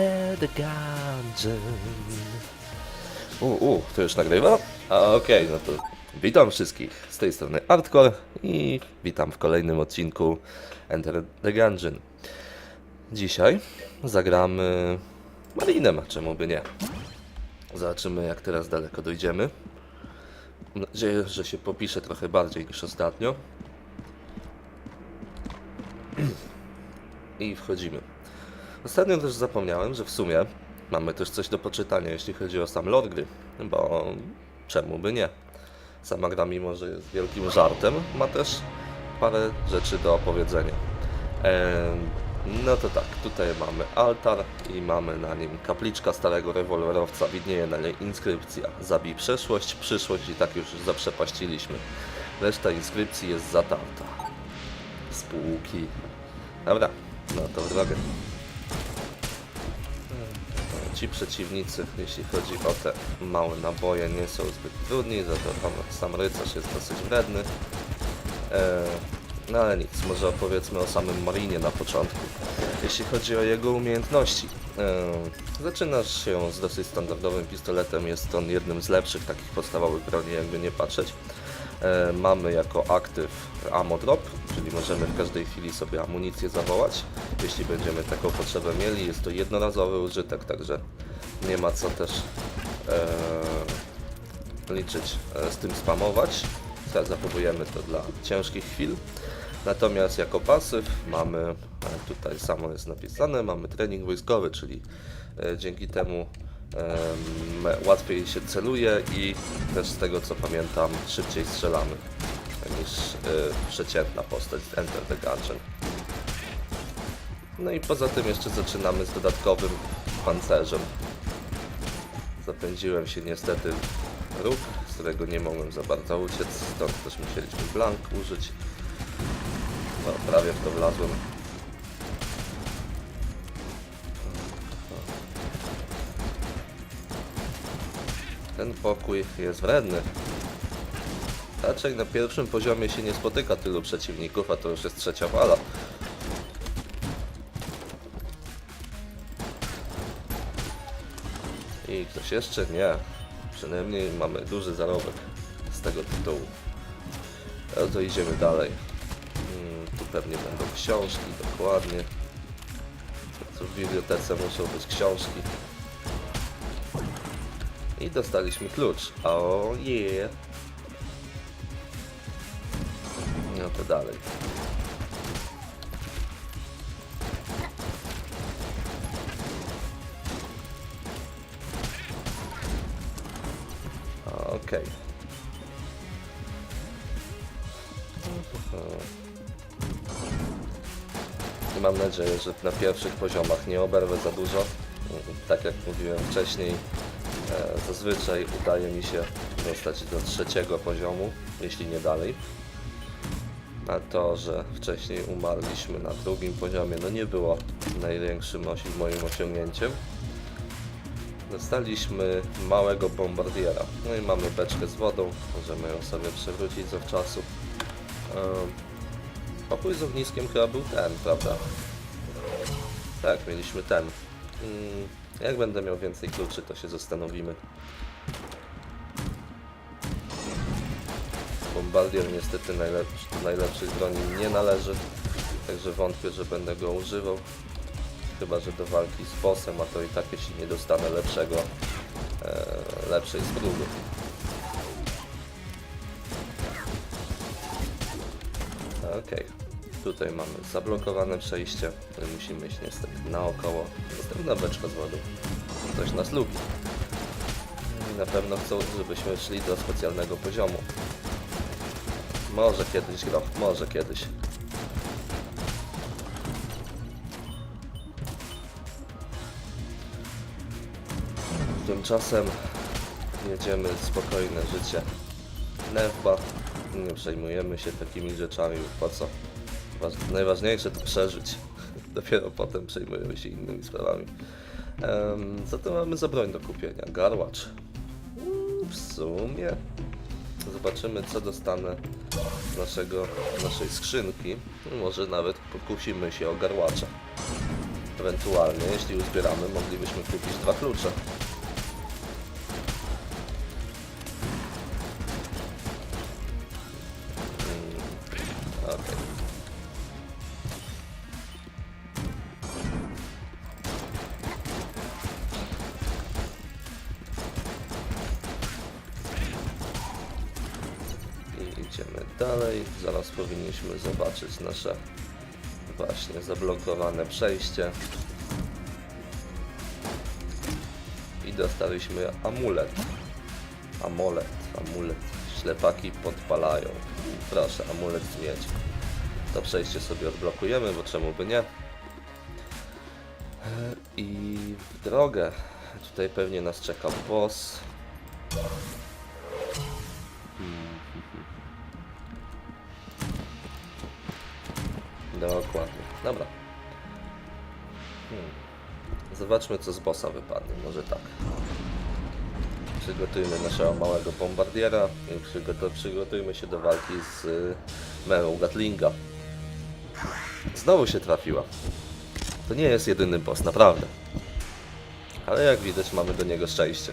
Enter the Gungeon. U, u, to już nagrywa? A okej, no to witam wszystkich z tej strony Artcore i witam w kolejnym odcinku Enter the Gungeon. Dzisiaj zagramy Marinem, czemu by nie. Zobaczymy jak teraz daleko dojdziemy. Mam nadzieję, że się popiszę trochę bardziej niż ostatnio. I wchodzimy. Ostatnio też zapomniałem, że w sumie mamy też coś do poczytania, jeśli chodzi o sam lore gry, bo czemu by nie? Sama gra, mimo że jest wielkim żartem, ma też parę rzeczy do opowiedzenia. No to tak, tutaj mamy altar i mamy na nim kapliczka starego rewolwerowca, widnieje na niej inskrypcja Zabij przeszłość, przyszłość i tak już zaprzepaściliśmy. Reszta inskrypcji jest zatarta. Spółki. Dobra, no to w drogę. Ci przeciwnicy, jeśli chodzi o te małe naboje, nie są zbyt trudni, za to sam rycerz jest dosyć wredny. E, no ale nic, może opowiedzmy o samym Marinie na początku. Jeśli chodzi o jego umiejętności, e, zaczynasz się z dosyć standardowym pistoletem, jest on jednym z lepszych takich podstawowych broni, jakby nie patrzeć. E, mamy jako aktyw ammo drop, czyli możemy w każdej chwili sobie amunicję zawołać, jeśli będziemy taką potrzebę mieli. Jest to jednorazowy użytek, także nie ma co też e, liczyć e, z tym spamować. Za- Zachowujemy to dla ciężkich chwil. Natomiast jako pasyw mamy, e, tutaj samo jest napisane, mamy trening wojskowy, czyli e, dzięki temu em, łatwiej się celuje i też z tego co pamiętam szybciej strzelamy niż e, przeciętna postać z Enter the Gungeon. No i poza tym jeszcze zaczynamy z dodatkowym pancerzem. Zapędziłem się niestety w ruch, z którego nie mogłem za bardzo uciec, stąd też musieliśmy blank użyć. No, prawie w to wlazłem. Ten pokój jest wredny. Raczej na pierwszym poziomie się nie spotyka tylu przeciwników, a to już jest trzecia fala. I ktoś jeszcze? Nie. Przynajmniej mamy duży zarobek z tego tytułu. No to idziemy dalej. Mm, Tu pewnie będą książki, dokładnie. Tu w bibliotece muszą być książki. I dostaliśmy klucz. O yeah. No to dalej. Okej. I mam nadzieję, że na pierwszych poziomach nie oberwę za dużo. Tak jak mówiłem wcześniej, zazwyczaj udaje mi się dostać do trzeciego poziomu, jeśli nie dalej. A to, że wcześniej umarliśmy na drugim poziomie, no nie było największym moim osiągnięciem. Dostaliśmy małego bombardiera. No i mamy beczkę z wodą, możemy ją sobie przewrócić zawczasu. Um, pokój z ogniskiem chyba był ten, prawda? Tak, mieliśmy ten. Jak będę miał więcej kluczy, to się zastanowimy. Bombardier niestety najlepszy, najlepszych broni nie należy, także wątpię, że będę go używał. Chyba, że do walki z bossem, a to i tak jeśli nie dostanę lepszego, e, lepszej spróby. Okej, tutaj mamy zablokowane przejście, musimy iść niestety naokoło. Następna beczka z wodą. Ktoś nas lubi. I na pewno chcą, żebyśmy szli do specjalnego poziomu. Może kiedyś, Groch, może kiedyś. Tymczasem jedziemy spokojne życie. Nefba. Nie przejmujemy się takimi rzeczami, po co? Waż- Najważniejsze to przeżyć. Dopiero potem przejmujemy się innymi sprawami. To mamy za broń do kupienia? Garłacz. Mm, W sumie zobaczymy co dostanę z naszego, naszej skrzynki. Może nawet pokusimy się o garłacza. Ewentualnie, jeśli uzbieramy, moglibyśmy kupić dwa klucze. Dalej. Zaraz powinniśmy zobaczyć nasze właśnie zablokowane przejście. I dostaliśmy amulet. Amulet, amulet. Ślepaki podpalają. Proszę, amulet miedzi. To przejście sobie odblokujemy, bo czemu by nie? I w drogę. Tutaj pewnie nas czeka boss. Dokładnie. Dobra. Hmm. Zobaczmy, co z bossa wypadnie. Może tak. Przygotujmy naszego małego bombardiera i przygotu- przygotujmy się do walki z y, Gatlinga. Znowu się trafiła. To nie jest jedyny boss, naprawdę. Ale jak widać, mamy do niego szczęście.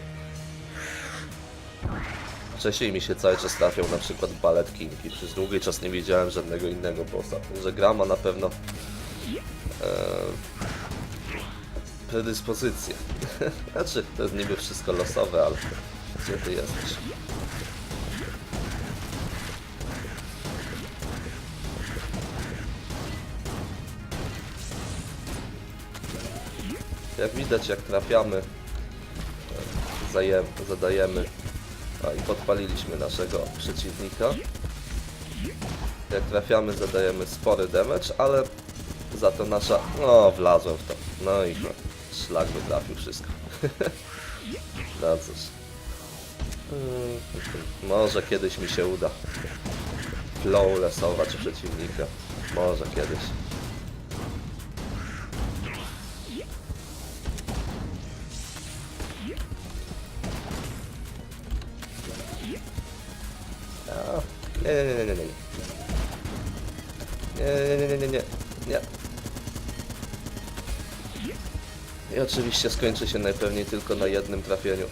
Wcześniej mi się cały czas trafiał na przykład Ballet King i przez długi czas nie widziałem żadnego innego bossa. Że gra ma na pewno e, predyspozycje. znaczy, to jest niby wszystko losowe, ale gdzie ty jesteś? Jak widać, jak trafiamy, e, zadajemy a i podpaliliśmy naszego przeciwnika. Jak trafiamy, zadajemy spory damage, ale za to nasza... No, wlazłem w to. No i no, szlak by trafił wszystko. no cóż. Mm, Może kiedyś mi się uda flowlessować przeciwnika. Może kiedyś. Nie, nie, nie, nie, nie, nie. Nie, nie, nie, nie, nie. I oczywiście skończy się najpewniej tylko na jednym trafieniu.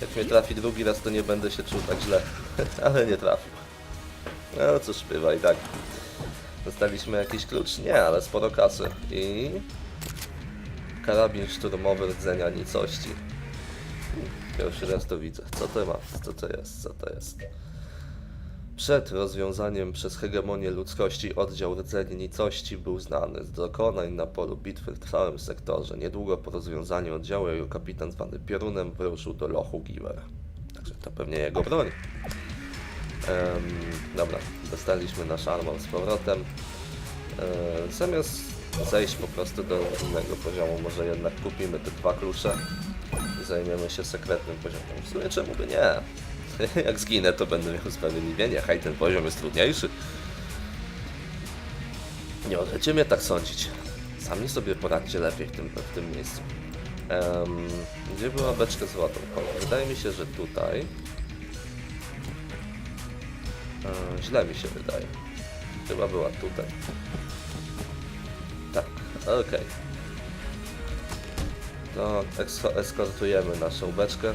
Jak mnie trafi drugi raz, to nie będę się czuł tak źle. Ale nie trafił. No cóż, bywa i tak. Dostaliśmy jakiś klucz? Nie, ale sporo kasy. I... Karabin szturmowy rdzenia nicości. Pierwszy raz to widzę. Co? Co to jest? Co to jest? Przed rozwiązaniem przez hegemonię ludzkości oddział rdzeni nicości był znany z dokonań na polu bitwy w trwałym sektorze. Niedługo po rozwiązaniu oddziału jego kapitan zwany Piorunem wyruszył do lochu Giver. Także to pewnie jego broń. Dobra, dostaliśmy nasz armor z powrotem. Zamiast zejść po prostu do innego poziomu, może jednak kupimy te dwa klucze i zajmiemy się sekretnym poziomem. W sumie czemu by nie? Jak zginę, to będę miał usprawiedliwienie. Hej, ten poziom jest trudniejszy. Nie możecie mnie tak sądzić. Sami sobie poradźcie lepiej w tym, w tym miejscu. Em, gdzie była beczka z wodą? O, wydaje mi się, że tutaj. E, źle mi się wydaje. Chyba była tutaj. Tak, okej. Eksko- eskortujemy naszą beczkę.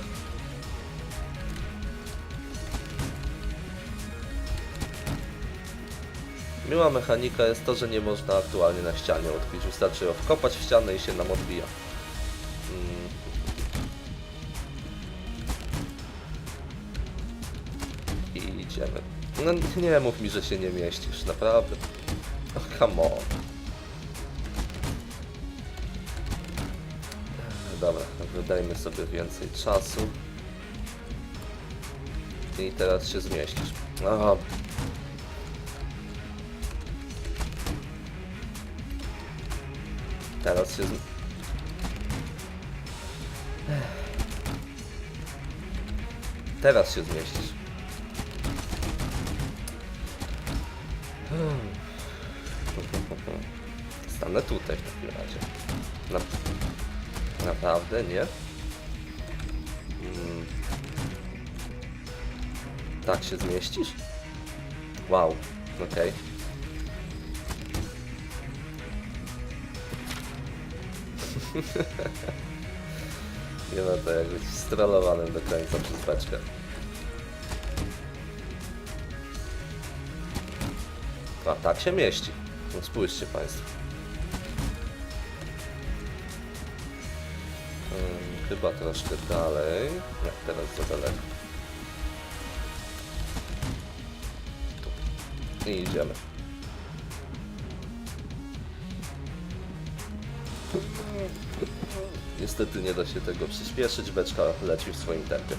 Miła mechanika jest to, że nie można aktualnie na ścianie odbić. Wystarczy ją wkopać w ścianę i się nam odbija. Mm. I idziemy. No nie mów mi, że się nie mieścisz, naprawdę. Oh, come on. Wydajmy sobie więcej czasu. I teraz się zmieścisz. O, Teraz się. z- Teraz się zmieścisz. Stanę tutaj w takim razie. Naprawdę, nie? Mm. Tak się zmieścisz? Wow, okej. Nie będę jak być strollowanym do końca przez beczkę. A tak się mieści. No spójrzcie Państwo. Chyba troszkę dalej. Nie, teraz za daleko. Tu. I idziemy. Niestety nie da się tego przyspieszyć, beczka leci w swoim tempie.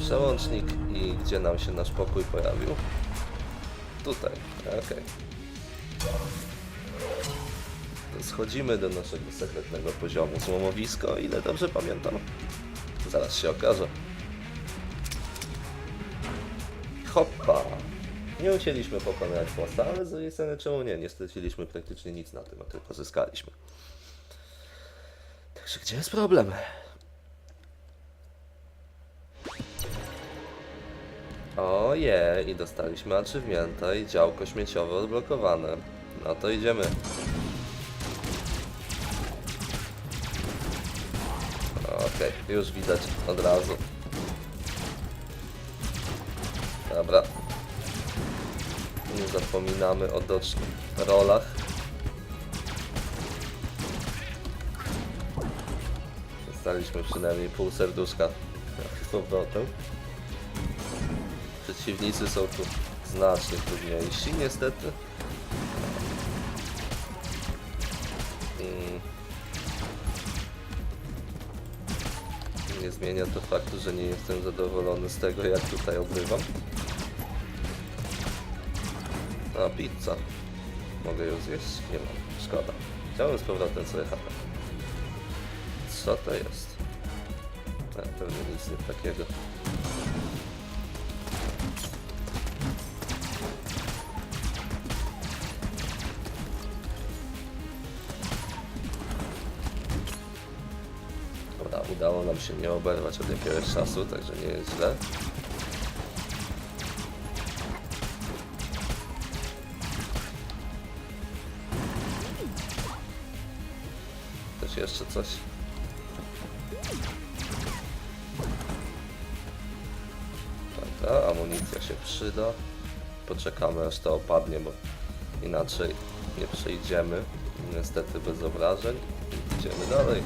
Przełącznik i gdzie nam się nasz pokój pojawił? Tutaj, okej. To Schodzimy do naszego sekretnego poziomu. Złomowisko, ile dobrze pamiętam. Zaraz się okaże. Hoppa! Nie musieliśmy pokonać bossa, ale z drugiej strony czemu nie? Nie straciliśmy praktycznie nic na tym, a tylko zyskaliśmy. Także gdzie jest problem? Oje, i dostaliśmy achievementa i działko śmieciowe odblokowane. No to idziemy. Okej, już widać od razu. Dobra. Nie zapominamy o dodge rolach. Dostaliśmy przynajmniej pół serduszka z powrotem. Przeciwnicy są tu znacznie trudniejsi, niestety. Nie zmienia to faktu, że nie jestem zadowolony z tego, jak tutaj obrywam. A, pizza. Mogę ją zjeść? Nie mam. Szkoda. Chciałem z powrotem sobie HP. Co to jest? A, pewnie nic nie takiego. Udało nam się nie oberwać od jakiegoś czasu, także nie jest źle. Też jeszcze coś. Dobra, amunicja się przyda. Poczekamy aż to opadnie, bo inaczej nie przejdziemy. Niestety bez obrażeń. Idziemy dalej.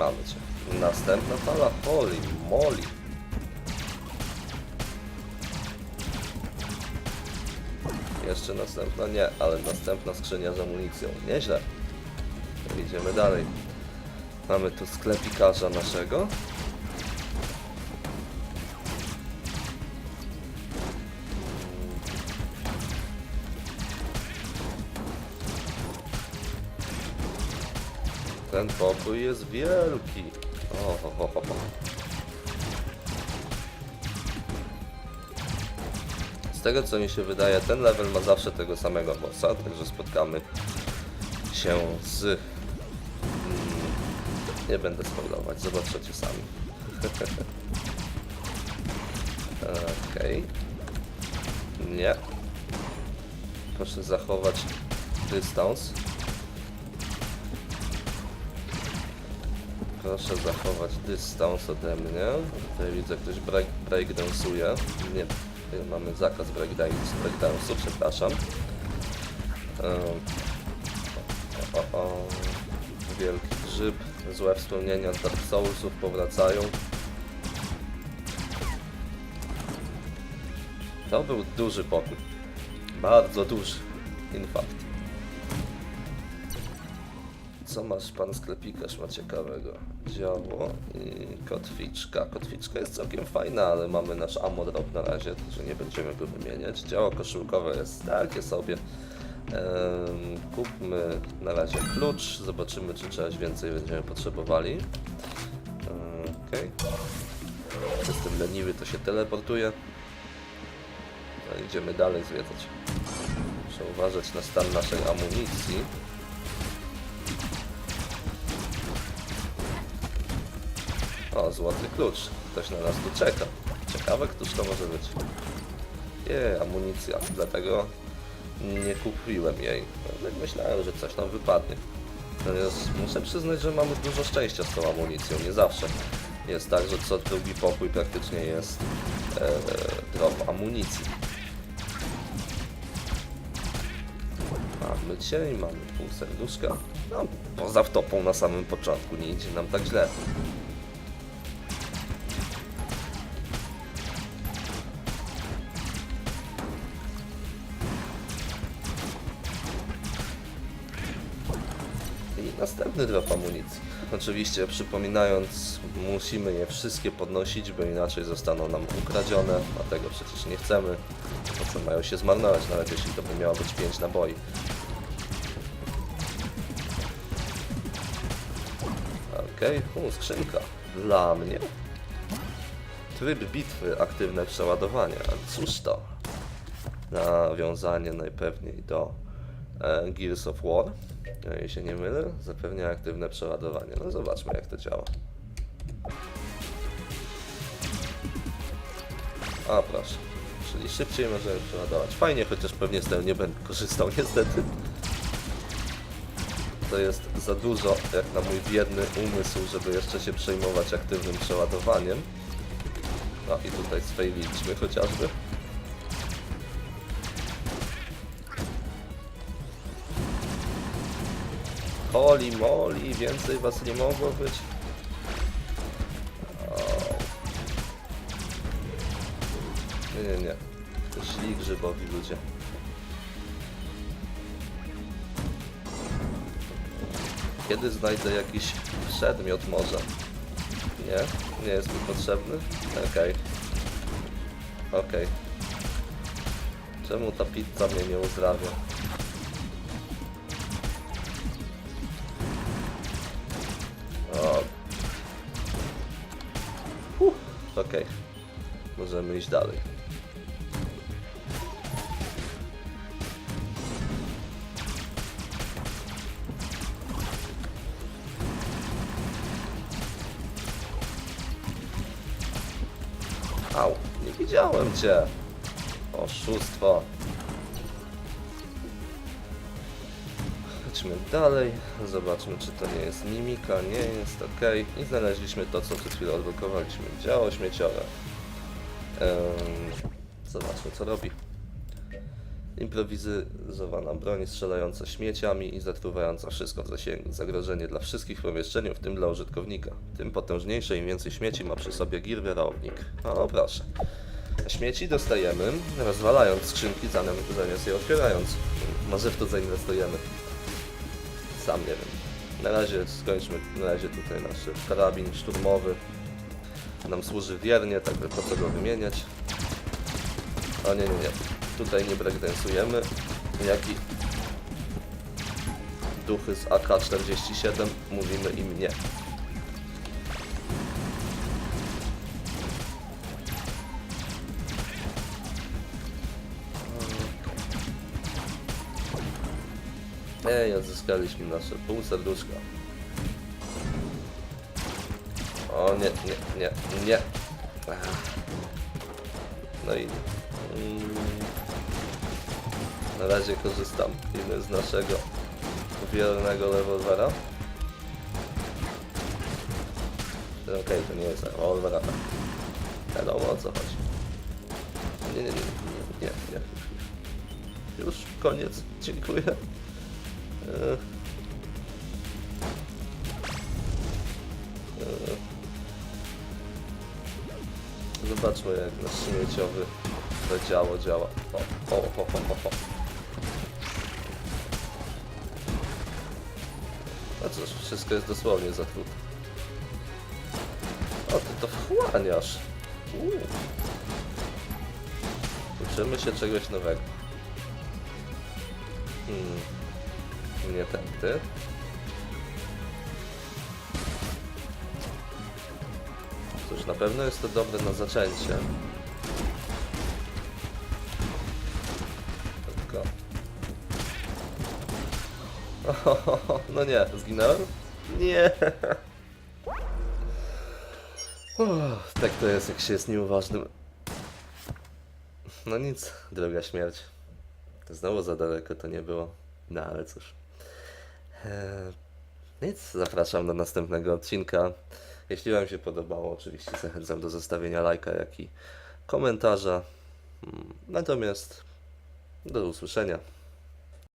Mamy cię. Następna fala. Holy moly. Jeszcze następna? Nie, ale następna skrzynia z amunicją. Nieźle. Idziemy dalej. Mamy tu sklepikarza naszego. Ten pokój jest wielki. Z tego co mi się wydaje, ten level ma zawsze tego samego bossa, także spotkamy się z... Mm, nie będę spoilować, zobaczycie sami. Okej. Nie. Proszę zachować dystans. Proszę zachować dystans ode mnie. Tutaj widzę, ktoś break, breakdance'uje. Nie, mamy zakaz breakdance- breakdance'u, przepraszam. Em, O, o, o. Wielki grzyb. Złe wspomnienia z Dark Soulsów powracają. To był duży pokój. Bardzo duży. In fact. Co masz pan sklepikarz ma ciekawego? Działo i kotwiczka. Kotwiczka jest całkiem fajna, ale mamy nasz ammo drop na razie, także nie będziemy go wymieniać. Działo koszulkowe jest takie sobie. Em, kupmy na razie klucz, zobaczymy czy czegoś więcej będziemy potrzebowali. Okej. Jestem leniwy, to się teleportuje. No, idziemy dalej zwiedzać. Muszę uważać na stan naszej amunicji. Złoty klucz. Ktoś na nas tu czeka. Ciekawe, któż to może być. Nie, amunicja. Dlatego nie kupiłem jej. Jednak myślałem, że coś nam wypadnie. Natomiast muszę przyznać, że mamy dużo szczęścia z tą amunicją. Nie zawsze jest tak, że co drugi pokój praktycznie jest e, drop amunicji. Mamy cień, mamy pół serduszka. No, poza wtopą na samym początku nie idzie nam tak źle. Następny drop amunicji. Oczywiście przypominając, musimy je wszystkie podnosić, bo inaczej zostaną nam ukradzione, a tego przecież nie chcemy. Po co mają się zmarnować, nawet jeśli to by miało być 5 naboi. Okej, okay. skrzynka. Dla mnie? Tryb bitwy, aktywne przeładowanie. Cóż to? Nawiązanie najpewniej do e, Gears of War. Jeżeli się nie mylę, zapewnia aktywne przeładowanie. No zobaczmy jak to działa. A proszę. Czyli szybciej możemy przeładować. Fajnie, chociaż pewnie z tego nie będę korzystał niestety. To jest za dużo jak na mój biedny umysł, żeby jeszcze się przejmować aktywnym przeładowaniem. No i tutaj sfejliliśmy chociażby. Holy moly, więcej was nie mogło być. Nie, nie, nie. To szli grzybowi ludzie. Kiedy znajdę jakiś przedmiot może? Nie? Nie jest mi potrzebny? Okej. Okej. Czemu ta pizza mnie nie uzdrawia? Okej. Możemy iść dalej. Au, nie widziałem cię. Oszustwo. Chodźmy dalej, zobaczmy czy to nie jest mimika, nie jest, ok. I znaleźliśmy to, co przed chwilą odblokowaliśmy. Działo śmieciowe. Zobaczmy co robi. Improwizowana broń strzelająca śmieciami i zatruwająca wszystko w zasięgu. Zagrożenie dla wszystkich w pomieszczeniu, w tym dla użytkownika. Tym potężniejsze im więcej śmieci ma przy sobie gir wyrobnik. O proszę. Śmieci dostajemy, rozwalając skrzynki zamiast je otwierając. Może w to zainwestujemy. Sam nie wiem. Na razie skończmy, na razie tutaj nasz karabin szturmowy. Nam służy wiernie, także po co go wymieniać. O nie, nie, nie. Tutaj nie breakdansujemy. Jaki duchy z AK-47 mówimy im nie. Ej, odzyskaliśmy nasze pół serduszka. O nie, nie, nie, nie. No i... Mm, na razie korzystam z naszego wiernego rewolwera. Okej, to nie jest rewolwer, ale wiadomo o co chodzi. Nie, nie, nie, nie, nie, nie. Już koniec, dziękuję. E, e. Zobaczmy jak nasz śmieciowy to działo działa. O, o, o, o, o, o. No cóż, wszystko jest dosłownie zatrute. O, ty to wchłaniasz. Uuu. Uczymy się czegoś nowego. Hmm. Nie tędy. Cóż, na pewno jest to dobre na zaczęcie. Tylko... no nie, zginąłem? Nie. Uff, tak to jest, jak się jest nieuważnym. No nic, droga śmierć. Znowu za daleko to nie było. No ale cóż. Nic, zapraszam do następnego odcinka. Jeśli Wam się podobało, oczywiście zachęcam do zostawienia lajka, jak i komentarza. Mm, Natomiast do usłyszenia.